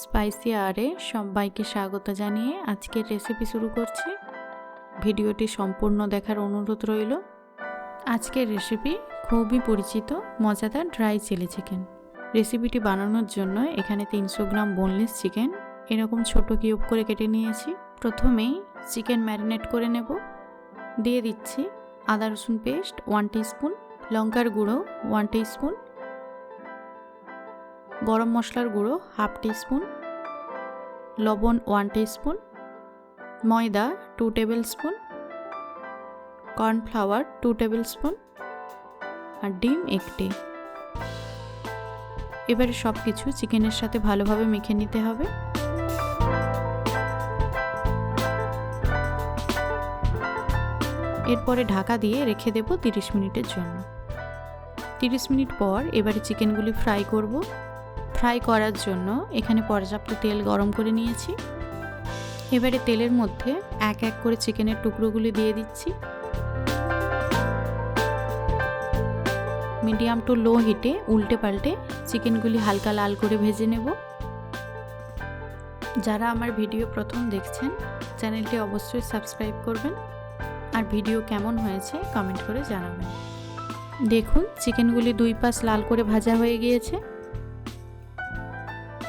Spicy আরে সবাইকে স্বাগত জানিয়ে আজকের রেসিপি শুরু করছি। ভিডিওটি সম্পূর্ণ দেখার অনুরোধ রইল। আজকের রেসিপি খুবই পরিচিত, মজাদার ড্রাই চিলি চিকেন। রেসিপিটি বানানোর জন্য এখানে তিনশো গ্রাম বোনলেস চিকেন, এরকম ছোট কিউব করে কেটে নিয়েছি। প্রথমেই চিকেন ম্যারিনেট করে নেব। দিয়ে দিচ্ছি আদা রসুন পেস্ট, ওয়ান স্পুন লঙ্কার গুঁড়ো, ওয়ান স্পুন গরম মশলার গুঁড়ো হাফ স্পুন লবণ ওয়ান স্পুন ময়দা two tablespoon cornflour two tablespoon আর ডিম একটি। এবারে সব কিছু চিকেনের সাথে ভালোভাবে মেখে নিতে হবে। এরপরে ঢাকা দিয়ে রেখে দেব তিরিশ মিনিটের জন্য। তিরিশ মিনিট পর এবারে চিকেনগুলি ফ্রাই করব। ফ্রাই করার জন্য এখানে পর্যাপ্ত তেল গরম করে নিয়েছি। এবারে তেলের মধ্যে এক এক করে চিকেনের টুকরোগুলি দিয়ে দিচ্ছি। মিডিয়াম টু লো হিটে উল্টে পাল্টে চিকেনগুলি হালকা লাল করে ভেজে নেব। যারা আমার ভিডিও প্রথম দেখছেন, চ্যানেলটি অবশ্যই সাবস্ক্রাইব করবেন। আর ভিডিও কেমন হয়েছে কমেন্ট করে জানাবেন। দেখুন, চিকেনগুলি দুই পাশ লাল করে ভাজা হয়ে গিয়েছে।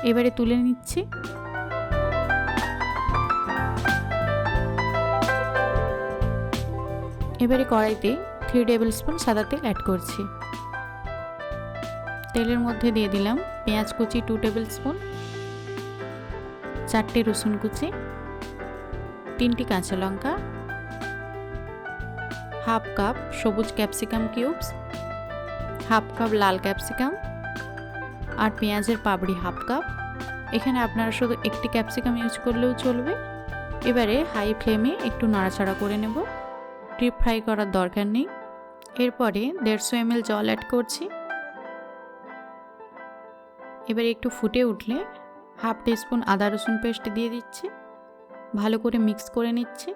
এবারে তুলে নিচ্ছি। এবারে কড়াইতে থ্রি টেবিল স্পুন সাদা তেল অ্যাড করছি। তেলের মধ্যে দিয়ে দিলাম পেঁয়াজ কুচি টু টেবিল স্পুন চারটে রসুন কুচি, তিনটি কাঁচা লঙ্কা, হাফ কাপ সবুজ ক্যাপসিকাম কিউবস হাফ কাপ লাল ক্যাপসিকাম আর পেঁয়াজের পাপড়ি হাফ কাপ। এখানে আপনারা শুধু একটি ক্যাপসিকাম ইউজ করলেও চলবে। এবারে হাই ফ্লেমে একটু নাড়াচাড়া করে নেব। ডিপ ফ্রাই করার দরকার নেই। এরপরে দেড়শো এমএল জল অ্যাড করছি। এবারে একটু ফুটে উঠলে হাফ টিস্পুন আদা রসুন পেস্ট দিয়ে দিচ্ছি। ভালো করে মিক্স করে নিচ্ছি।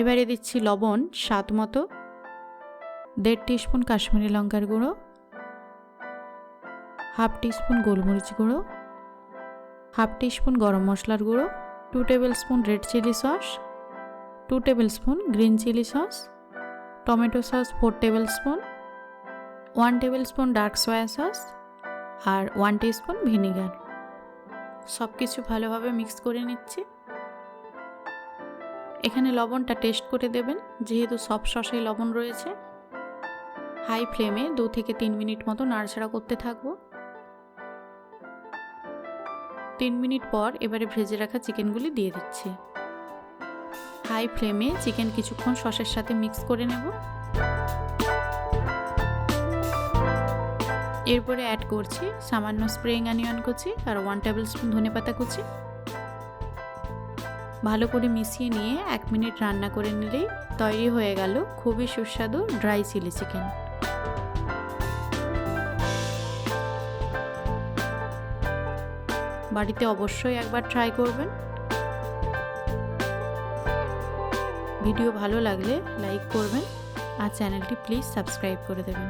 এবারে দিচ্ছি লবণ স্বাদ মতো। দেড় টিস্পুন কাশ্মীরি লঙ্কার গুঁড়ো হাফ টিস্পুন গোলমরিচ গুঁড়ো হাফ টিস্পুন গরম মশলার গুঁড়ো two tablespoon red chilli sauce two tablespoon green chilli sauce tomato sauce four tablespoon one tablespoon dark soya sauce আর ওয়ান স্পুন ভিনিগার সব কিছু ভালোভাবে মিক্স করে নিচ্ছি। এখানে লবণটা টেস্ট করে দেবেন, যেহেতু সব সসে লবণ রয়েছে। হাই ফ্লেমে দু থেকে তিন মিনিট মতো নাড়াচাড়া করতে থাকব। তিন মিনিট পর এবারে ভেজে রাখা চিকেনগুলি দিয়ে দিচ্ছি। হাই ফ্লেমে চিকেন কিছুক্ষণ সসের সাথে মিক্স করে নেব। এরপরে অ্যাড করছি সামান্য স্প্রিং অনিয়ন কুচি আর ওয়ান টেবিল স্পুন ধনে পাতা কুচি। ভালো করে মিশিয়ে নিয়ে এক মিনিট রান্না করে নিলেই তৈরি হয়ে গেল খুবই সুস্বাদু ড্রাই চিলি চিকেন বাড়িতে অবশ্যই একবার ট্রাই করবেন। ভিডিও ভালো লাগলে লাইক করবেন আর চ্যানেলটি প্লিজ সাবস্ক্রাইব করে দেবেন।